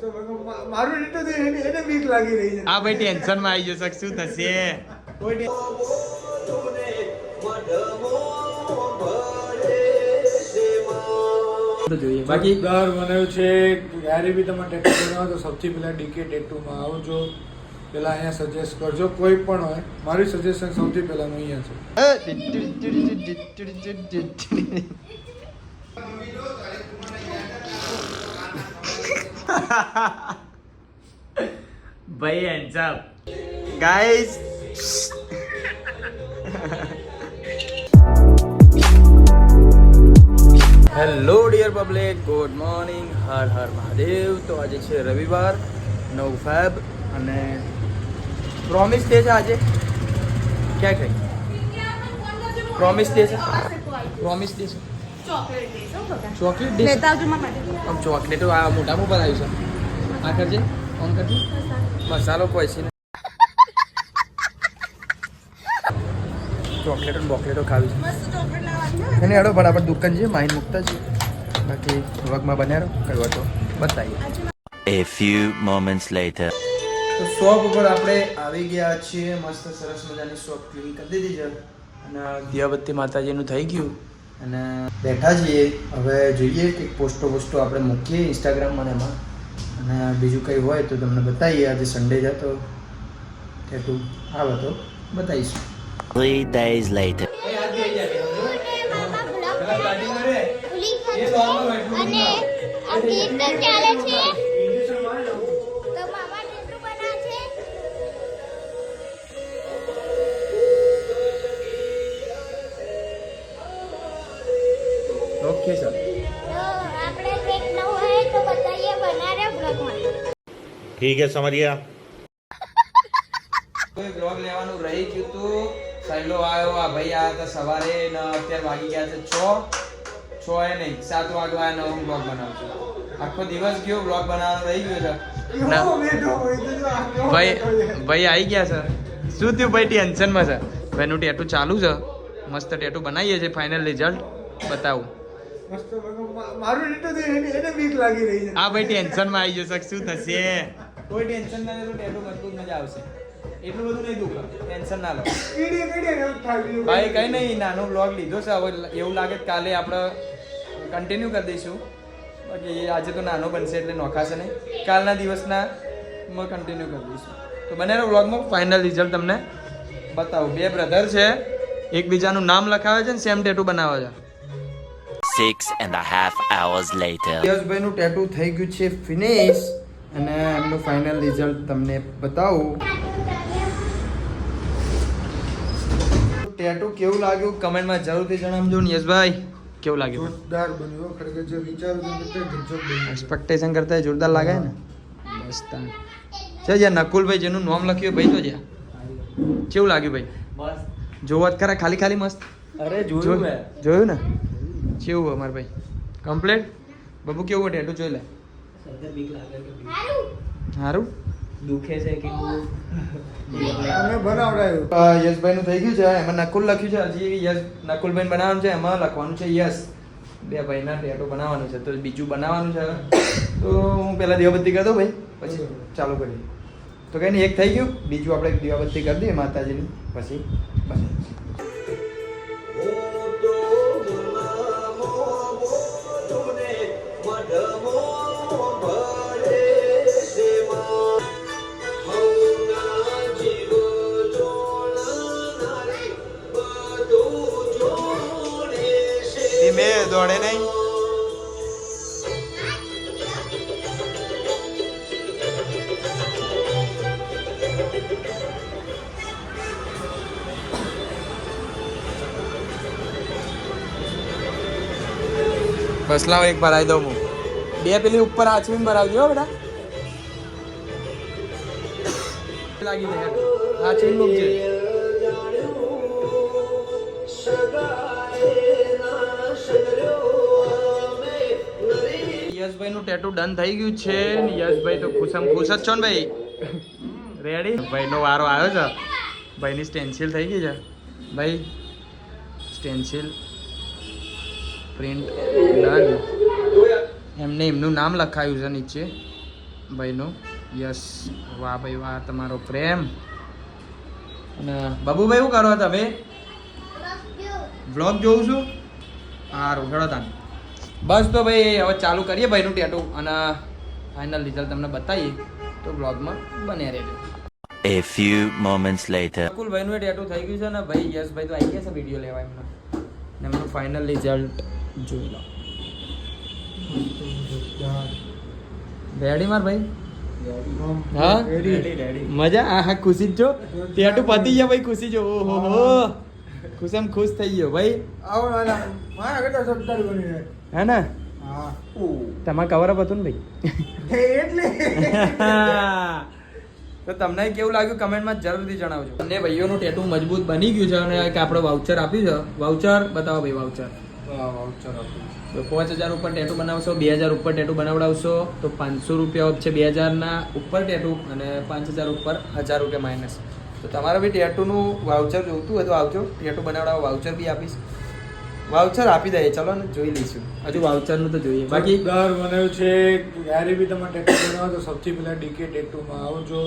તો મારું રીતો તો એને એને બીક લાગી રહી છે. આ ભાઈ ટેન્શનમાં આવી જશે શું થશે? કોઈ બાકી દર મને છે. જ્યારે બી તમે ટેટુ બનાવો તો સૌથી પહેલા ડીકે ટેટુમાં આવજો. પેલા અહીંયા સજેસ્ટ કરજો. કોઈ પણ હોય મારી સજેશન સૌથી પહેલાનું અહીંયા છે. ભાઈ hands up guys hello dear public good morning Har Har Mahadev તો આજે છે રવિવાર નવ ફેબ અને પ્રોમિસ ડે છે આજે. ક્યાં કઈ પ્રોમિસ ડે છે. પ્રોમિસ ડે છે. ચોકલેટ ડે માટે. આમ ચોકલેટો આ મોટામાં આવ્યું છે. આ કરજે ઓન કરજે. મસાલો કોઈ ને. ચોકલેટો ને બોકલેટો ખાવી છે. એને હેડો બરાબર દુકાન છે માઇન મુકતા છે બાકી વગમાં બન્યા રહો કયો તો બતાવીએ. A few moments later. તો શોપ ઉપર આપણે આવી ગયા છીએ મસ્ત સરસ મજાની શોપ ક્લીન કરી દીધી છે. અને દિયાબત્તી માતાજીનું થઈ ગયું. અને બેઠા છીએ. હવે જોઈએ કે પોસ્ટો વોસ્ટો આપણે મૂકીએ ઇન્સ્ટાગ્રામ અને એમાં. અને બીજું કંઈ હોય તો તમને બતાવીએ. આજે સન્ડે જતો તો ટેટુ આવે તો બતાવીશું. Three days later. અને આ કેક ચાલે છે. ठीक है समझ गया કોઈ બ્લોગ લેવાનું રહી ગયું તું સહેલો આવ્યો આ ભાઈ આવ્યા હતા સવારે ને અત્યારે વાગી ગયા છે છ છ એ નહીં સાત વાગવા નવો બ્લોગ બનાવું છું આખો દિવસ ગયો બ્લોગ બનાવવાનો રહી ગયો છે કેવો બેઠો હોય તો જો આ કેવો ભાઈ બેઠો છે. ભાઈ આવી ગયા સર શું થયું ભાઈ ટેન્શનમાં છે ભાઈનું ટેટુ ચાલુ છે મસ્ત ટેટુ બનાવીએ છીએ ફાઇનલ રિઝલ્ટ બતાવું મસ્ત મા- મારું રીતો તો એને એને બીક લાગી રહી છે આ ભાઈ ટેન્શનમાં આવી જશે શું થશે કોઈ ટેન્શન ના લે તો ટેટુ મજબૂત મજા આવશે. એટલું બધું નહીં દુખ. ટેન્શન ના લો. ભાઈ કંઈ નહીં નાનો બ્લોગ લીધો છે. હવે એવું લાગે કાલે આપણે કન્ટિન્યુ કરી દઈશું. બાકી આજે તો નાનો બનશે એટલે નોખાશે નહીં. કાલના દિવસના માં કન્ટિન્યુ કરી દઈશું. તો બનેલો બ્લોગમાં ફાઇનલ રિઝલ્ટ તમને બતાવું. બે બ્રધર છે. એકબીજાનું નામ લખાવે છે ને સેમ ટેટુ બનાવે છે. Six and a half hours later. યશભાઈનું ટેટુ થઈ ગયું છે ફિનિશ અને એમનું ફાઇનલ રિઝલ્ટ તમને બતાવું. ટેટુ કેવું લાગ્યું? કમેન્ટમાં જરૂરથી જણાવજો ને યશભાઈ કેવું લાગ્યું? જોરદાર બન્યું ખરેખર જે વિચારું એક્સપેક્ટેશન કરતા જોરદાર લાગે ને? બસ તાન છે જ્યાં નકુલભાઈ જેનું નામ લખ્યું ભાઈ તો જ્યાં. કેવું લાગ્યું ભાઈ? જોવા જ ખરા ખાલી ખાલી મસ્ત? અરે જોયું જોયું ને? કેવું અમાર ભાઈ? કમ્પ્લેટ બાબુ કેવું ટેટુ જોઈ લે. સારું દુખે છે કે અમે બનાવડાયું. યશભાઈનું થઈ ગયું છે. એમાં નકુલ લખ્યું છે. હજી યશ નકુલભાઈ બનાવવાનું છે. એમાં લખવાનું છે યશ. બે ભાઈના ટેટો બનાવવાનું છે. તો બીજું બનાવવાનું છે તો હું પહેલાં દીવાબત્તી કરી દઉં ભાઈ. પછી ચાલુ કરીએ. તો કઈ નહીં એક થઈ ગયું. બીજું આપણે દીવાબત્તી કરી દઈએ માતાજીની. પછી બસ. દોડે નહીં? બસ લાવ એક ભરાઈ દઉં હું. બે પેલી ઉપર આચમીને ભરાવજો બેટા. લાગી જાય. આચમીને મૂકજે નું ટેટુ ડન થઈ ગયું છે. યશભાઈ તો ખુશમ ખુશ જ છો ને ભાઈ? રેડી ભાઈનો વારો આવ્યો છે. ભાઈની સ્ટેન્સિલ થઈ ગઈ છે. ભાઈ સ્ટેન્સિલ પ્રિન્ટ ડન એમને એમનું નામ લખાયું છે નીચે. ભાઈનો. યસ. વાહ ભાઈ વાહ તમારો પ્રેમ. અને બાબુભાઈ શું કરો તમે? વ્લોગ જોઉં. છું? સારું હેડો તાન. બસ તો ભાઈ હવે ચાલુ કરીએ ભાઈનું ટેટુ અને ફાઇનલ રિઝલ્ટ તમને બતાવીએ. તો બ્લોગમાં બન્યા રહેજો. A few moments later. કુલ ભાઈનું ટેટુ થઈ ગયું છે ને ભાઈ યસ ભાઈ તો આવી ગયા છે વીડિયો લેવા એમનો. ને એમનું ફાઇનલ રિઝલ્ટ જોઈ લો. રેડી માર ભાઈ? હા? મજા? આ હા ખુશી જ જો ટેટુ પતી ગયા ભાઈ ખુશી જો ઓહો હો. ખુશ એમ ખુશ થઈ ગયો ભાઈ. આવો ના મારા આગળ તો સબદાર બની રહે હે. ને તમારે કવર અપ હતું ને ભાઈ? એટલે. તો તમને કેવું લાગ્યું કમેન્ટમાં જરૂરથી જણાવજો. અને ભાઈઓનું ટેટુ મજબૂત બની ગયું છે અને એક આપણે વાઉચર આપ્યું છે. વાઉચર બતાવો ભાઈ વાઉચર વાઉચર આપ્યું તો પાંચ હજાર ઉપર ટેટુ બનાવશો બે હજાર ઉપર ટેટુ બનાવડાવશો તો પાંચસો રૂપિયા ઓફ છે બે હજારના ઉપર ટેટુ અને પાંચ હજાર ઉપર હજાર રૂપિયા માઇનસ તો તમારે બી ટેટુનું વાઉચર જોઈતું હોય તો આવજો. ટેટુ બનાવડાવો વાઉચર બી આપીશ. વાઉચર આપી દઈએ. ચલો ને જોઈ લઈશું. હજુ વાઉચરનું તો જોઈએ. બાકી દર બનાવ્યું છે જ્યારે બી તમે ટેટુ બનાવો તો સૌથી પહેલા ડીકે ટેટુમાં આવજો.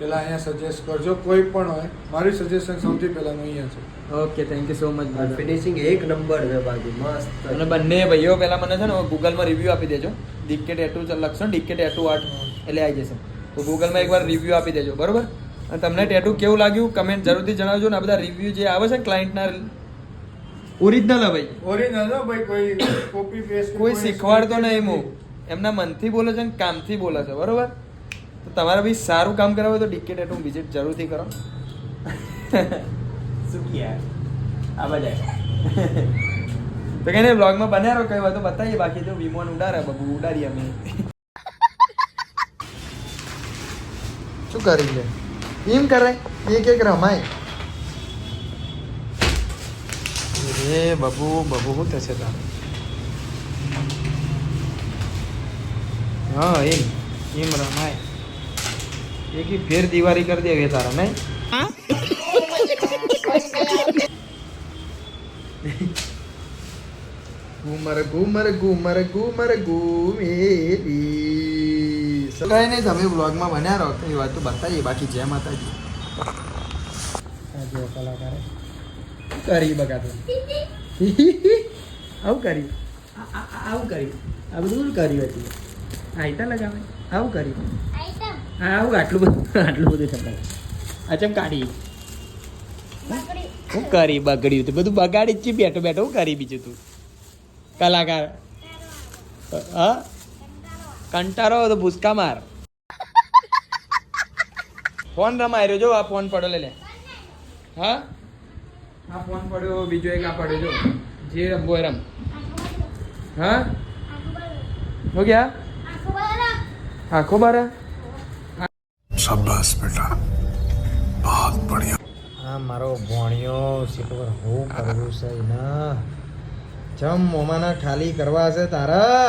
પેલા અહીંયા સજેસ્ટ કરજો. કોઈ પણ હોય મારી સજેશન સૌથી પહેલાનું અહીંયા છે. Okay thank you so much finishing એક નંબર છે બાકી મસ્ત. અને બંને ભાઈઓ પહેલા મને છે ને ગૂગલમાં રિવ્યૂ આપી દેજો. ડીકે ટેટુ લખશો ને ડિક્કે ટેટુ આર્ટ એટલે આવી જશે. તો ગૂગલમાં એકવાર રિવ્યૂ આપી દેજો. બરોબર? અને તમને ટેટુ કેવું લાગ્યું? કમેન્ટ જરૂરથી જણાવજો ને આ બધા રિવ્યૂ જે આવે છે ને ક્લાયન્ટના ઓરિજિનલ ભાઈ. ઓરિજિનલ ભાઈ કોઈ કોપી પેસ્ટ કોઈ શીખવાડતો નહીં હું એમના મનથી બોલે છે ને કામથી બોલે છે બરોબર? તો તમારે ભાઈ સારું કામ કરાવો તો ડિક્કે ટેટુ વિઝિટ જરૂરથી કરો. શું કિયા આ બધા તો કઈ નહીં બ્લોગમાં બન્યા રહો કઈ હોય તો બતાવીએ. બાકી તો વિમોન ઉડાડે બબુ ઉડાડીએ અમે. શું કરી લે એમ કરે એક એક રમાય. રે બબુ બબુ શું થશે તાર? હા એમ એમ રમાય એકી ફેર દિવાળી કરી દેવી તારા નહીં? ઘુમર ઘુમર ઘુમર ઘુમર ઘુમેરી. કઈ નહીં તમે બ્લોગમાં બન્યા રહો. તો એ વાત તો બતાવીએ બાકી જય માતાજી. આ જો કલાકારે. કરી તું? આવું કર્યું આ- આવું કર્યું આ બધું કર્યું હતું? આઈતા લગાવે. આવું કર્યું. આઈટમ હા આવું આટલું બધું આટલું બધું થતા અચમ કાઢી? હું કરી બગડ્યું તું? બધું બગાડી જ છે બેઠો બેઠો. હું કરી બીજું તું? કલાકાર. હા? કંટાળો તો ભૂસકા માર. ફોન રમાય રહ્યો. જો આ ફોન પડ્યો લે લે. હા? આ ફોન પડ્યો બીજો એક આ પડ્યો જો. જે રમવો રમ. હા? હો ગયા? આખો બરાબર આખો બારા આ મારો ભોણિયો સીટો હું કરવું છે ના જમ મોમાના ખાલી કરવા છે તારા.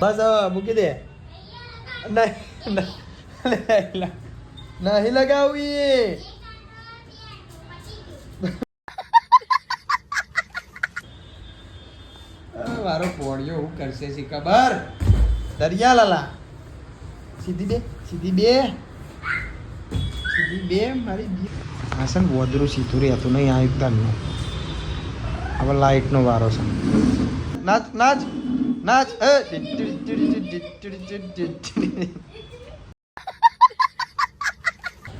બસ હવે મૂકી દે. નહીં. નહીં નહીં લગાવવી આ પોળિયો હું કરશે શી ખબર દરિયા લાલા. સીધી બે સીધી બે. સીધી બે, મારી બે. આ છે ને વોદરું સીધું રહેતું નહીં, આ એકદમ હવે લાઇટનો વારો છે. નાચ નાચ નાચ.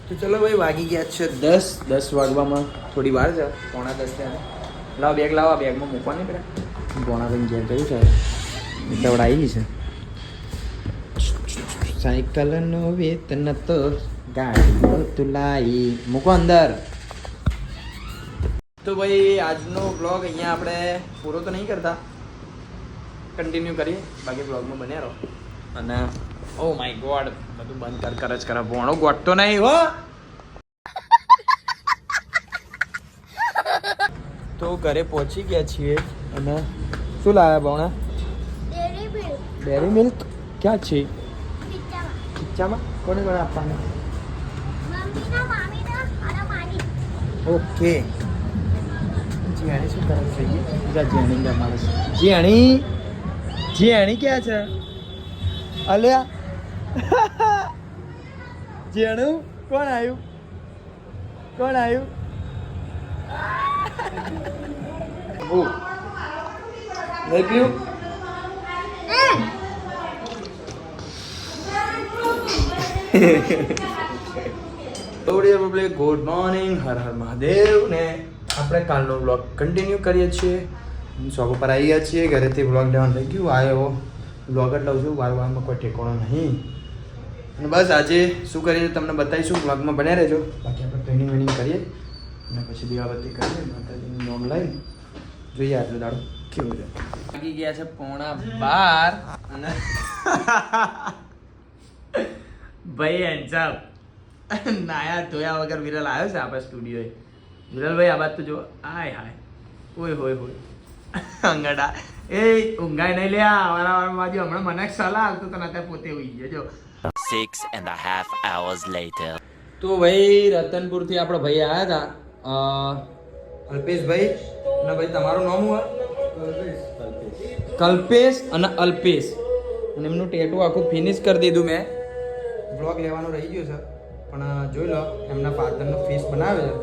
તો ચલો ભાઈ, વાગી ગયા છે દસ. દસ વાગવામાં થોડી વાર છે, પોણા દસ લાવ બેગ લાવો બેગમાં મૂકવાની પેલા ભાઈ ઘેર ગયું છે દવડ આવી છે સાયકલનો વેતન તો ગાડી તુલાઈ. મૂકો અંદર. તો ભાઈ, આજનો બ્લોગ અહીંયા આપણે પૂરો તો નહીં કરતા. કન્ટિન્યુ કરીએ. બાકી બ્લોગમાં બન્યા રહો. અને ઓ માય ગોડ બધું બંધ કર જ, કરે. ભોણો ગોટતો નહીં, હો. તો ઘરે પહોંચી ગયા છીએ અને શું લાવ્યા ભાવણા ડેરી મિલ્ક ક્યાં છે? ખીચામાં. કોને કોને આપવાના? ઓકે. જીયાણી શું કરે છે? જા જીયાણી લે માણસ જીયાણી જીયાણી ક્યાં છે? અલ્યા. જેણું કોણ આવ્યું કોણ આવ્યું નહીં પીવું public good morning Har Har Mahadev ને આપણે કાલનો બ્લોગ કન્ટિન્યુ કરીએ છીએ. શોપ ઉપર આવી ગયા છીએ, ઘરેથી બ્લોગ લેવાનું થઈ ગયું આવ્યો બ્લોગ જ લઉં છું વાર વારમાં કોઈ ઠેકાણો નહીં. અને બસ આજે શું કરીએ, તમને બતાવીશું બ્લોગમાં બન્યા રહેજો. બાકી આપણે ટ્રેનિંગ વેનિંગ કરીએ. અને પછી દીવાબત્તી કરીએ માતાજીની નોમ લઈ જોઈએ આટલો દાડો કેવું છે. લાગી ગયા છે પોણા બાર અને ભાઈ હેન્ડસઅપ નાયા ધોયા વગર વિરલ આવ્યો છે આપણા સ્ટુડિયોએ. વિરલભાઈ આ વાત તો જો આય હાય. ઓય હોય હોય. અંગડા. એ ઊંઘાય નહીં લ્યા વારા વાર જો હમણાં મને સલાહ આવતો તો નતા પોતે ઉઈ ગયો જો. Six and half hours later તો ભાઈ રતનપુરથી આપણો ભાઈ આવ્યા હતા. અલ્પેશભાઈ અને ભાઈ, તમારું નામ હું કલ્પેશ અને અલ્પેશ. અને એમનું ટેટુ આખું ફિનિશ કરી દીધું મેં. બ્લોગ લેવાનો રહી ગયો છે. પણ જોઈ લો, એમના ફાધરનો ફેસ બનાવે છે.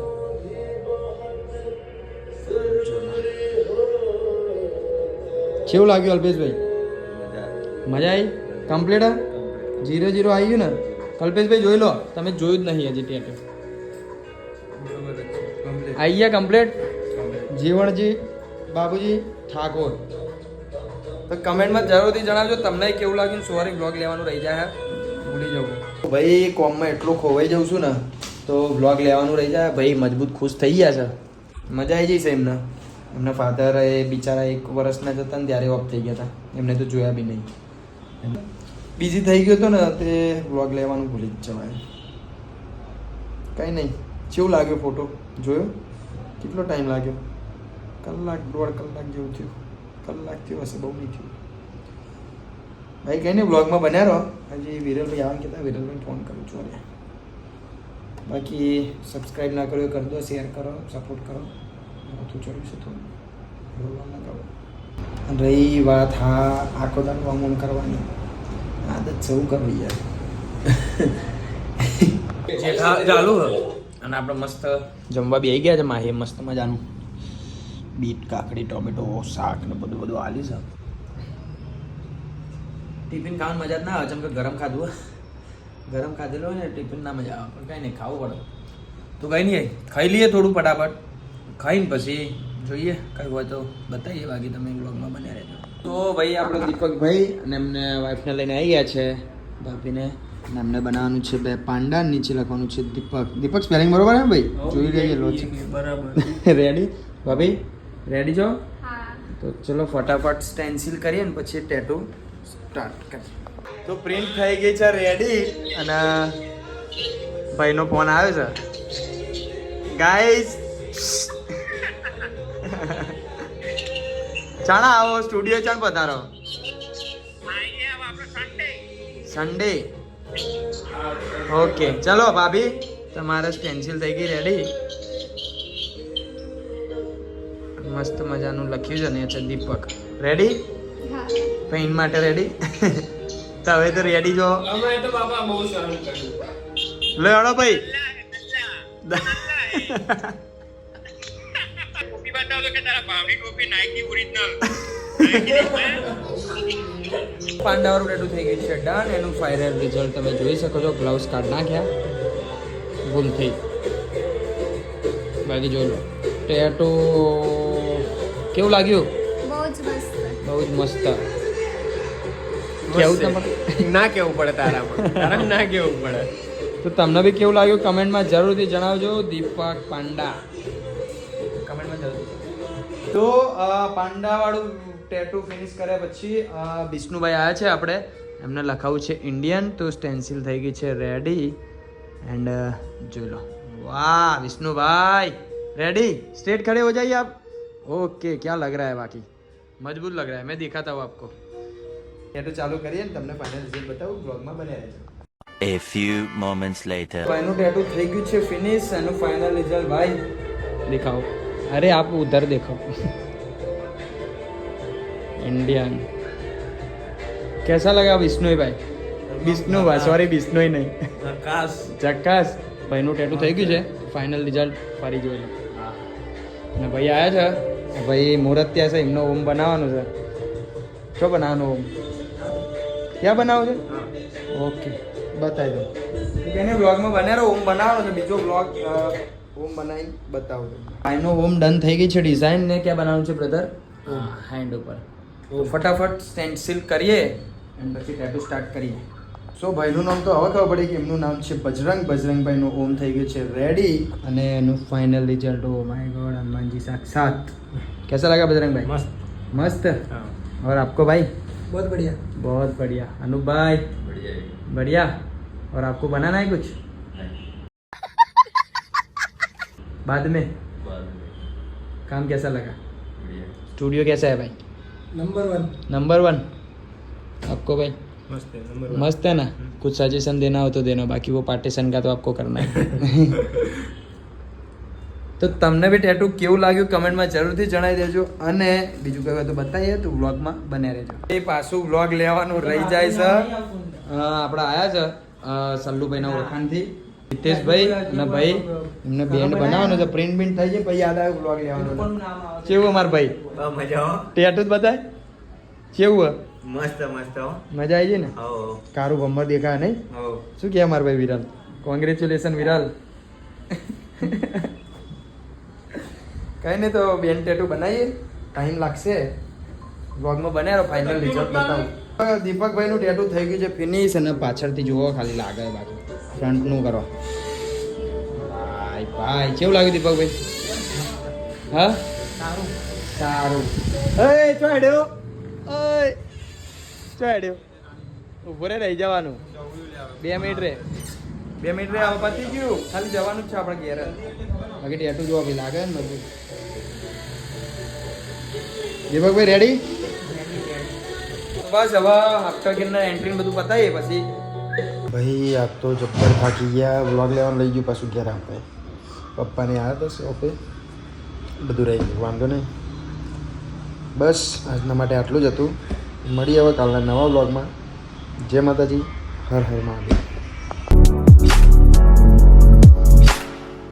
કેવું લાગ્યું અલ્પેશભાઈ? મજા આવી? કમ્પ્લીટ જીરો જીરો આવી ગયું ને? કલ્પેશભાઈ, જોઈ લો, તમે જોયું જ નહીં હજી ટેટુ આવી ગયા કમ્પ્લેટ જીવણજી બાબુજી ઠાકોર. તો કમેન્ટમાં જરૂરથી જણાવજો તમને કેવું લાગ્યું? સોરી બ્લોગ લેવાનું રહી જાય ભૂલી જવું. ભાઈ કોમમાં એટલું ખોવાઈ જાઉં છું ને તો બ્લોગ લેવાનું રહી જાય. ભાઈ મજબૂત ખુશ થઈ ગયા છે. મજા આવી જઈશ એમને. એમના ફાધર એ બિચારા એક વર્ષના જ હતા ને ત્યારે ઓફ થઈ ગયા હતા. એમને તો જોયા બી નહીં. બીજી થઈ ગયો હતો ને તે બ્લોગ લેવાનું ભૂલી જ જવાય. કંઈ નહીં. કેવું લાગ્યો ફોટો જોયો? કેટલો ટાઈમ લાગ્યો? કલાક, દોઢ કલાક જેવું થયું. કલાક થયું હશે, બહુ નહીં થયું. ભાઈ, કંઈ નહીં બ્લોગમાં બન્યા રહો. હજી વિરલભાઈ આવવાનું કહેતા વિરલભાઈ ફોન કરું છું અરે બાકી સબસ્ક્રાઈબ ના કર્યો કરી દો શેર કરો સપોર્ટ કરો. માથું ચડ્યું છે થોડું બોલવા ના કરો રહી વાત, હા, આખો દાન વામણ કરવાની. આદત સૌ કરવી યાર? ચાલુ અને આપણે મસ્ત જમવા બી આવી ગયા છે માહી, મસ્ત મજાનું. બીટ, કાકડી, ટોમેટો, શાક ને બધું બધું આલી છે. ટિફિન ખાવાની મજા જ ના આવે, જેમ કે ગરમ ખાધું ગરમ ખાધેલું હોય ને, ટિફિન ના મજા આવે. પણ કાંઈ નહીં, ખાવું પડે. તો કંઈ નહીં, ખાઈ લઈએ થોડું ફટાફટ. ખાઈને પછી જોઈએ, કંઈ હોય તો બતાવીએ બાકી તમે બ્લોગમાં બન્યા રહેજો. તો ભાઈ, આપણો દીપકભાઈ અને એમને વાઈફને લઈને આવી ગયા છે, ભાભીને. અને એમને બનાવવાનું છે બે પાંડા નીચે લખવાનું છે દીપક. દીપક સ્પેલિંગ બરોબર હે ભાઈ? જોઈ લઈએ લો બરાબર. રેડી ભાભી રેડી છો? તો ચલો ફટાફટ સ્ટેન્સિલ કરીએ ને પછી ટેટુ સ્ટાર્ટ કરીએ. તો પ્રિન્ટ થઈ ગઈ છે રેડી અને ભાઈનો ફોન આવ્યો છે. ગાઈઝ ચાણા આવો સ્ટુડિયો ચાણ પધારો. સન્ડે ઓકે ચલો ભાભી તમારે પેન્સિલ થઈ ગઈ રેડી મસ્ત મજાનું લખ્યું છે ને છે દીપક. રેડી હા. પેઇન્ટ માટે રેડી તો હવે તો રેડી જો. લે હળો ભાઈ. પાંડાવાળું રેડું થઈ ગયું છે ડન એનું ફાઇનલ રિઝલ્ટ તમે જોઈ શકો છો. ગ્લવ્સ કાર્ડ નાખ્યા. ભૂલ થઈ. બાકી જોઈ લો. ટેટો કેવું લાગ્યું? બહુ જ મસ્ત. બહુ જ મસ્ત. કેવું તમારે? ના કેવું પડે તારા પણ તારા ના કેવું પડે. તો તમને બી કેવું લાગ્યું? કમેન્ટમાં જરૂરથી જણાવજો. દીપક પાંડા. કમેન્ટમાં જરૂરથી. તો પાંડાવાળું ટેટુ ફિનિશ કર્યા પછી વિષ્ણુભાઈ આવ્યા છે આપણે. એમને લખાવું છે ઇન્ડિયન તો સ્ટેન્સિલ થઈ ગઈ છે રેડી એન્ડ જોઈ લો. વાહ વિષ્ણુભાઈ રેડી સ્ટેટ ખડે હો જઈએ આપ? ઓકે ક્યાં લગ રહ્યા બાકી? મજબૂત લગ રહ્યા મેં દેખાતા હું આપકો. ટેટુ ચાલુ કરીએ ને તમને ફાઇનલ રિઝલ્ટ બતાવું. બ્લોગમાં બન્યા રહેજો. A few moments later. એનું ટેટુ થઈ ગયું છે ફિનિશ એનું ફાઇનલ રિઝલ્ટ ભાઈ. દેખાઓ અરે આપ ઉધર દેખાઓ इंडियन कैसा लगा विष्णु भाई બિસ્નુ સોરી બિસ્નુ નહીં ચક્કાસ ભાઈનું ટેટુ થઈ ગયું છે ફાઇનલ રિઝલ્ટ ફરી જોઈ લો અને ભાઈ આવ્યા છે ભાઈ મુહૂર્ત ત્યાં છે એમનો ઓમ બનાવવાનો છે શું બનાવવાનો ઓમ ક્યાં બનાવો છે ઓકે બતાવી દો એને બ્લોગમાં બનાવ્યો ઓમ બનાવવાનો છે બીજો બ્લોગ ઓમ બનાવીને બતાવો આઈનો ઓમ ડન થઈ ગઈ છે ડિઝાઇન ને ક્યાં બનાવવાનું છે બ્રધર હેન્ડ ઉપર તો ફટાફટ સ્ટેન્સિલ કરીએ અને પછી ટેટુ સ્ટાર્ટ કરીએ સો ભાઈનું નામ તો હવે ખબર પડી કે એમનું નામ છે બજરંગ બજરંગભાઈનું ઓમ થઈ ગયું છે રેડી અને એનું final result oh my god Hanumanji સાક્ષાત कैसा लगा बजरंग भाई मस्त मस्त और आपको भाई બહુ બઢિયા बहुत बढ़िया अनूप भाई बढ़िया और आपको बनाना है कुछ बाद में काम कैसा लगा स्टूडियो कैसा है भाई નંબર વન नंबर वन आपको भाई मस्त है नंबर मस्त है ना कुछ सजेशन देना हो तो देना बाकी वो पार्टीशन का तो आपको करना है તો તમને બી ટેટુ કેવું લાગ્યું કમેન્ટમાં જરૂરથી જણાવી દેજો અને બીજું કહેવાય તો બતાવીએ તો વ્લોગમાં બન્યા રહેજો એ પાછું વ્લોગ લેવાનું રહી જાય છે અ, આપણે આયા છે અ, સલ્લુભાઈના ઓળખાણથી હિતેશભાઈ અને ભાઈ એમને બેન્ડ બનાવવાનું છે પ્રિન્ટ બિન્ટ થઈ જાય પછી યાદ આવે બ્લોગ લેવાનો. કેવું અમાર ભાઈ? મજા ટેટુ જ બતાય કેવું મસ્ત મસ્ત મજા આવી જાય ને? કારું ભમ્બર દેખાય નહીં? શું કે અમાર ભાઈ વિરાલ? કોંગ્રેચ્યુલેશન વિરાલ. કઈ નહીં તો બેન ટેટુ બનાવીએ. ટાઈમ લાગશે. વ્લોગમાં બને ફાઇનલ રિઝલ્ટ બતાવું. દીપકભાઈનું ટેટુ થઈ ગયું છે ફિનિશ અને પાછળથી જોવો ખાલી લાગે બાકી ફ્રન્ટનું કરો. ભાઈ ભાઈ કેવું લાગ્યું દીપકભાઈ? હા? સારું. સારું એ ચોડ્યો ઓય ચોડ્યો ઊભો રે રહી જવાનું. બે મિનિટ રે. બે મિનિટ રે હવે પતી ગયું. ખાલી જવાનું જ છે આપણે ઘેર. બાકી ટેટુ જોવા બી લાગે ને બધું. દીપકભાઈ રેડી બસ હવે હપ્તા ગીરના એન્ટ્રી બધું પતાવીએ પછી. ભાઈ આ તો જબ્બર થાકી ગયા વ્લોગ લેવાનું લઈ ગયું પાછું ઘેર આપણે પપ્પાને આવ્યા હતા ઓકે બધું રહી ગયું વાંધો નહીં બસ આજના માટે આટલું જ હતું મળીએ હવે કાલના નવા વ્લોગમાં જય માતાજી હર હર મહાદેવ